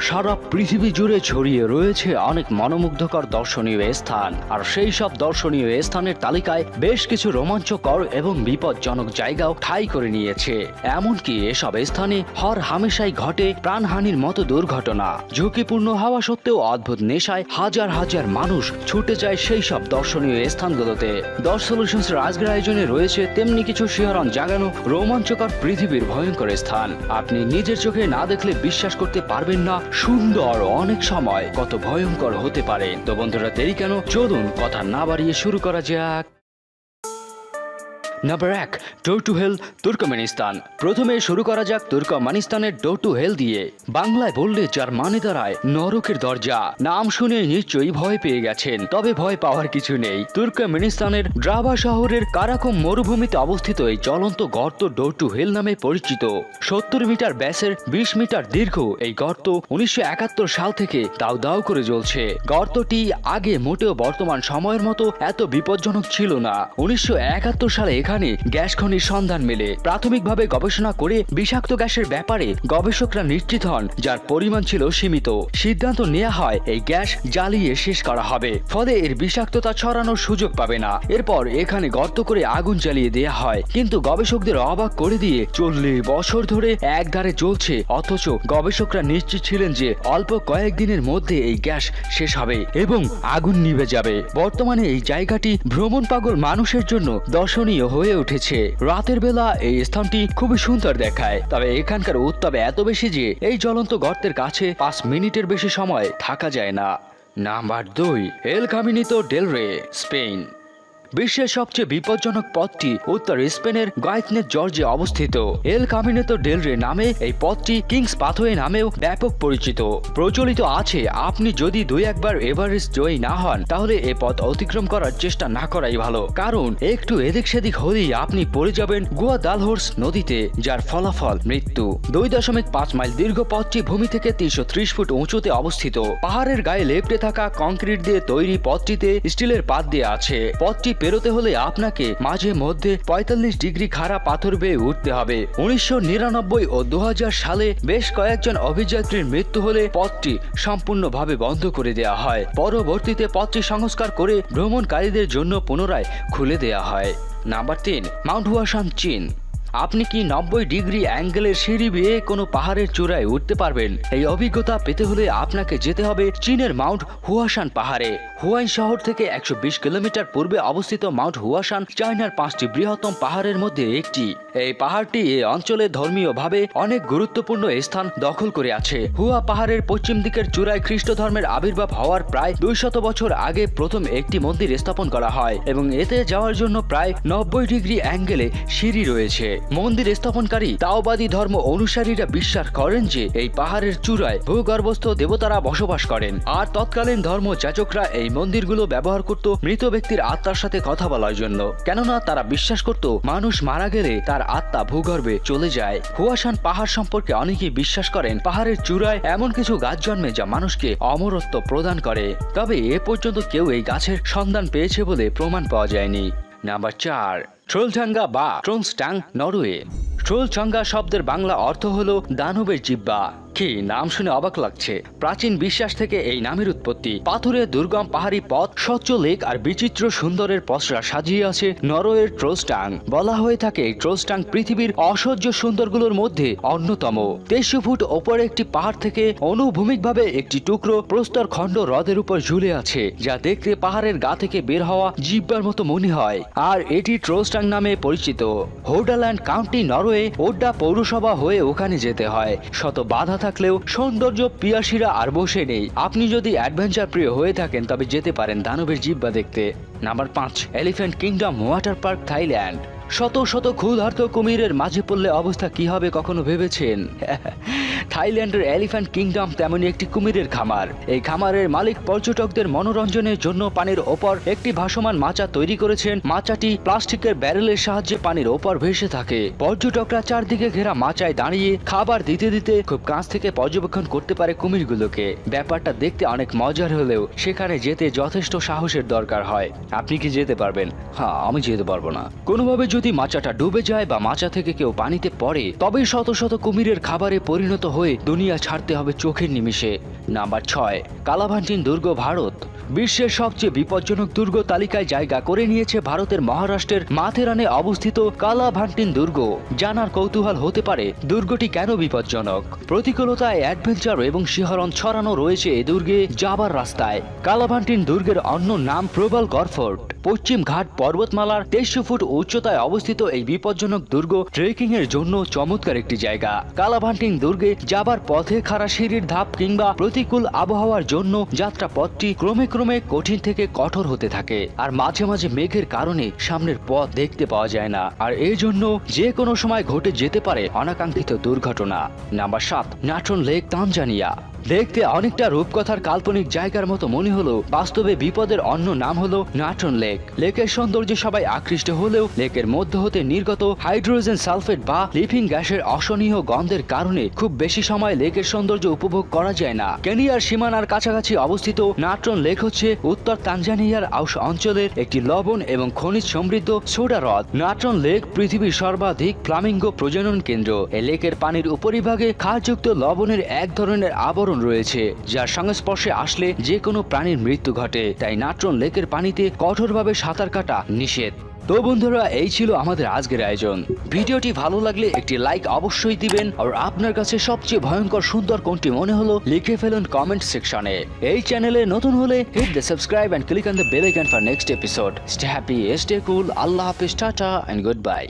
সারা পৃথিবী জুড়ে ছড়িয়ে রয়েছে অনেক মনোমুগ্ধকর দর্শনীয় স্থান। আর সেই সব দর্শনীয় স্থানের তালিকায় বেশ কিছু রোমাঞ্চকর এবং বিপজ্জনক জায়গাও ঠাঁই করে নিয়েছে। এমনকি এসব স্থানে হর হামেশাই ঘটে প্রাণহানির মতো দুর্ঘটনা। ঝুঁকিপূর্ণ হওয়া সত্ত্বেও অদ্ভুত নেশায় হাজার হাজার মানুষ ছুটে যায় সেই সব দর্শনীয় স্থানগুলোতে। দশ সলিউশনস আজকের আয়োজনে রয়েছে তেমনি কিছু শিহরণ জাগানো রোমাঞ্চকর পৃথিবীর ভয়ঙ্কর স্থান। আপনি নিজের চোখে না দেখলে বিশ্বাস করতে পারবেন না সুন্দর অনেক সময় কত ভয়ঙ্কর হতে পারে। তো বন্ধুরা, দেরি কেন? চলুন, কথা না বাড়িয়ে শুরু করা যাক। নাম্বার এক ডোর টু হেল তুর্কমেনিস্তান। প্রথমে শুরু করা যাক তুর্কমানিস্তানের ডোর টু হেল দিয়ে। বাংলায় বললে যার মানে দাঁড়ায়, নরকের দরজা। নাম শুনে নিশ্চয়ই ভয় পেয়ে গেছেন, তবে ভয় পাওয়ার কিছু নেই। তুর্কমেনিস্তানের ড্রাবা শহরের কারাকম মরুভূমিতে অবস্থিত এই জ্বলন্ত গর্ত ডোর টু হেল নামে পরিচিত। সত্তর মিটার ব্যাসের বিশ মিটার দীর্ঘ এই গর্ত উনিশশো একাত্তর সাল থেকে দাউ দাউ করে জ্বলছে। গর্তটি আগে মোটেও বর্তমান সময়ের মতো এত বিপজ্জনক ছিল না। উনিশশো একাত্তর সালে এখানে গ্যাস খনির সন্ধান মেলে। প্রাথমিকভাবে গবেষণা করে বিষাক্ত গ্যাসের ব্যাপারে গবেষকরা নিশ্চিত হন, যার পরিমাণ ছিল সীমিত। সিদ্ধান্ত নেওয়া হয়, এই গ্যাস জ্বালিয়ে শেষ করা হবে। ফলে এর বিষাক্ততা ছড়ানোর সুযোগ পাবে না। এরপর এখানে গর্ত করে আগুন জ্বালিয়ে দেয়া হয়। কিন্তু গবেষকদের অবাক করে দিয়ে চল্লিশ বছর ধরে একধারে চলছে। অথচ গবেষকরা নিশ্চিত ছিলেন যে অল্প কয়েকদিনের মধ্যে এই গ্যাস শেষ হবে এবং আগুন নিভে যাবে। বর্তমানে এই জায়গাটি ভ্রমণ পাগল মানুষের জন্য দর্শনীয় হয়ে উঠেছে। রাতের বেলা এই স্থানটি খুবই সুন্দর দেখায়। তবে এখানকার উত্তাপ এত বেশি যে এই জ্বলন্ত গর্তের কাছে পাঁচ মিনিটের বেশি সময় থাকা যায় না। নাম্বার দুই, এল কামিনিতো ডেলরে স্পেন। বিশ্বের সবচেয়ে বিপজ্জনক পথটি উত্তর স্পেনের গাইথনে জর্জে অবস্থিত। এল কামিনেতো ডেলরে নামে এই পথটি কিংস পাথওয়ে নামেও ব্যাপক পরিচিত। প্রচলিত আছে, আপনি যদি দুই একবার এভারেস্ট জয়ী না হন, তাহলে এ পথ অতিক্রম করার চেষ্টা না করাই ভালো। কারণ, একটু এদিক সেদিক হলেই আপনি পড়ে যাবেন গোয়া দালহোর্স নদীতে, যার ফলাফল মৃত্যু। দুই দশমিক পাঁচ মাইল দীর্ঘ পথটি ভূমি থেকে তিনশো ত্রিশ ফুট উঁচুতে অবস্থিত। পাহাড়ের গায়ে লেপটে থাকা কংক্রিট দিয়ে তৈরি পথটিতে স্টিলের পাত দিয়ে আছে। পথটি পেরোতে হলে আপনাকে মাঝে মধ্যে পঁয়তাল্লিশ ডিগ্রি খাড়া পাথর বেয়ে উঠতে হবে। উনিশশো নিরানব্বই ও দু হাজার সালে বেশ কয়েকজন অভিযাত্রীর মৃত্যু হলে পথটি সম্পূর্ণভাবে বন্ধ করে দেয়া হয়। পরবর্তীতে পথটি সংস্কার করে ভ্রমণকারীদের জন্য পুনরায় খুলে দেয়া হয়। নাম্বার তিন, মাউন্ট হুয়াশান চীন। আপনি কি নব্বই ডিগ্রি অ্যাঙ্গেলের সিঁড়ি বেয়ে কোনো পাহাড়ের চূড়ায় উঠতে পারবেন? এই অভিজ্ঞতা পেতে হলে আপনাকে যেতে হবে চীনের মাউন্ট হুয়াশান পাহাড়ে। হুয়াইন শহর থেকে একশো বিশ কিলোমিটার পূর্বে অবস্থিত মাউন্ট হুয়াশান, চায়নার পাঁচটি বৃহত্তম পাহাড়ের মধ্যে একটি। এই পাহাড়টি এই অঞ্চলে ধর্মীয়ভাবে অনেক গুরুত্বপূর্ণ স্থান দখল করে আছে। হুয়া পাহাড়ের পশ্চিম দিকের চূড়ায় খ্রিস্ট ধর্মের আবির্ভাব হওয়ার প্রায় দুই শত বছর আগে প্রথম একটি মন্দির স্থাপন করা হয় এবং এতে যাওয়ার জন্য প্রায় নব্বই ডিগ্রি অ্যাঙ্গেলে সিঁড়ি রয়েছে। মন্দির স্থাপনকারী তাওবাদী ধর্ম অনুসারীরা বিশ্বাস করেন যে এই পাহাড়ের চূড়ায় ভূগর্ভস্থ দেবতারা বসবাস করেন। আর তৎকালীন ধর্ম যাচকরা এই মন্দিরগুলো ব্যবহার করত মৃত ব্যক্তির আত্মার সাথে কথা বলার জন্য। কেননা তারা বিশ্বাস করত মানুষ মারা গেলে তার আত্মা ভূগর্ভে চলে যায়। হুয়াশান পাহাড় সম্পর্কে অনেকেই বিশ্বাস করেন পাহাড়ের চূড়ায় এমন কিছু গাছ জন্মে যা মানুষকে অমরত্ব প্রদান করে। তবে এ পর্যন্ত কেউ এই গাছের সন্ধান পেয়েছে বলে প্রমাণ পাওয়া যায়নি। নাম্বার চার ট্রোলঠাঙ্গা বা ট্রোনস্ট্যাং নরওয়ে ট্রোলচঙ্গা শব্দের বাংলা অর্থ হল দানবের জিব্বা কি নাম শুনে অবাক লাগছে। প্রাচীন বিশ্বাস থেকে এই নামের উৎপত্তি। পাথুরে, দুর্গম, পাহাড়ি পথ, স্বচ্ছ লেক আর বিচিত্র সুন্দরের পসরা সাজিয়ে আছে নরওয়ের ট্রোস্টাং বলা হয়ে থাকে ট্রোস্টাং পৃথিবীর অসহ্য সুন্দরগুলোর মধ্যে অন্যতম। তেইশশো ফুট ওপরে একটি পাহাড় থেকে অনুভূমিকভাবে একটি টুকরো প্রস্তর খণ্ড হ্রদের উপর ঝুলে আছে, যা দেখতে পাহাড়ের গা থেকে বের হওয়া জিব্বার মতো মনে হয়। আর এটি ট্রোস্টাং নামে পরিচিত। হোডাল্যান্ড কাউন্টি নরওয়ে ওড্ডা পৌরসভা হয়ে ওখানে যেতে হয়। শত বাধা থাকলেও সৌন্দর্য পিয়াসীরা আর বসে নেই। আপনি যদি অ্যাডভেঞ্চার প্রিয় হয়ে থাকেন, তবে যেতে পারেন দানবের জিব্বা দেখতে। নাম্বার পাঁচ, elephant kingdom, water park, Thailand. শত শত ক্ষুধার্ত কুমিরের মাঝে পড়লে অবস্থা কি হবে কখনো ভেবেছেন? থাইল্যান্ডের এলিফ্যান্ট কিংডম তেমনি একটি কুমিরের খামার। এই খামারের মালিক পর্যটকদের মনোরঞ্জনের জন্য পানির ওপর একটি ভাসমান মাচা তৈরি করেছেন। মাচাটি প্লাস্টিকের ব্যারেলের সাহায্যে পানির ওপর ভেসে থাকে। পর্যটকরা চারদিকে ঘেরা মাচায় দাঁড়িয়ে খাবার দিতে দিতে খুব কাছ থেকে পর্যবেক্ষণ করতে পারে কুমিরগুলোকে। ব্যাপারটা দেখতে অনেক মজার হলেও সেখানে যেতে যথেষ্ট সাহসের দরকার হয়। আপনি কি যেতে পারবেন? হ্যাঁ আমি যেতে পারব না। কোনোভাবে যদি মাচাটা ডুবে যায় বা মাচা থেকে কেউ পানিতে পড়ে, তবেই শত শত কুমিরের খাবারে পরিণত হয়ে দুনিয়া ছাড়তে হবে চোখের নিমিষে। নাম্বার ছয় কালাভান্টিন দুর্গ ভারত। বিশ্বের সবচেয়ে বিপজ্জনক দুর্গ তালিকায় জায়গা করে নিয়েছে ভারতের মহারাষ্ট্রের মাথেরানে অবস্থিত কালাভান্টিন দুর্গ। জানার কৌতূহল হতে পারে, দুর্গটি কেন বিপজ্জনক? প্রতিকূলতায় অ্যাডভেঞ্চার এবং শিহরণ ছড়ানো রয়েছে এ দুর্গে যাবার রাস্তায়। কালাভান্টিন দুর্গের অন্য নাম প্রবল গড়ফোর্ট পশ্চিম ঘাট পর্বতমালার তেইশশো ফুট উচ্চতায় অবস্থিত এই বিপজ্জনক দুর্গ ট্রেকিং এর জন্য চমৎকার একটি জায়গা। কালাভান্টিং দুর্গে যাবার পথে খাড়া সিঁড়ির ধাপ কিংবা প্রতিকূল আবহাওয়ার জন্য যাত্রা পথটি ক্রমে ক্রমে কঠিন থেকে কঠোর হতে থাকে আর মাঝে মাঝে মেঘের কারণে সামনের পথ দেখতে পাওয়া যায় না। আর এই জন্য যে কোনো সময় ঘটে যেতে পারে অনাকাঙ্ক্ষিত দুর্ঘটনা। নাম্বার সাত নাট্রন লেক, তানজানিয়া। দেখতে অনেকটা রূপকথার কাল্পনিক জায়গার মতো মনে হলো, বাস্তবে বিপদের অন্য নাম হলো নাট্রন লেক। লেকের সৌন্দর্যে সবাই আকৃষ্ট হলেও লেকের মধ্য হতে নির্গত হাইড্রোজেন সালফেট বা লিভিং গ্যাসের অসহনীয় গন্ধের কারণে খুব বেশি সময় লেকের সৌন্দর্য উপভোগ করা যায় না। কেনিয়ার সীমানার কাছাকাছি অবস্থিত নাট্রন লেক হচ্ছে উত্তর তানজানিয়ার আউশ অঞ্চলের একটি লবণ এবং খনিজ সমৃদ্ধ সোডা হ্রদ। নাট্রন লেক পৃথিবীর সর্বাধিক ফ্লামিঙ্গো প্রজনন কেন্দ্র। এই লেকের পানির উপরিভাগে ক্ষারযুক্ত লবণের এক ধরনের আবরণ রয়েছে, যার সংস্পর্শে আসলে যে কোনো প্রাণীর মৃত্যু ঘটে। তাই নাট্রন লেকের পানিতে কঠোরভাবে সাঁতার কাটা নিষেধ। তো বন্ধুরা, এই ছিল আমাদের আজকের আয়োজন। ভিডিওটি ভালো লাগলে একটি লাইক অবশ্যই দিবেন, আর আপনার কাছে সবচেয়ে ভয়ঙ্কর সুন্দর কোনটি মনে হলো, লিখে ফেলুন কমেন্ট সেকশনে। এই চ্যানেলে নতুন হলে hit the subscribe and click on the bell icon for next episode stay happy stay cool আল্লাহ হাফিজ, টাটা অ্যান্ড গুড বাই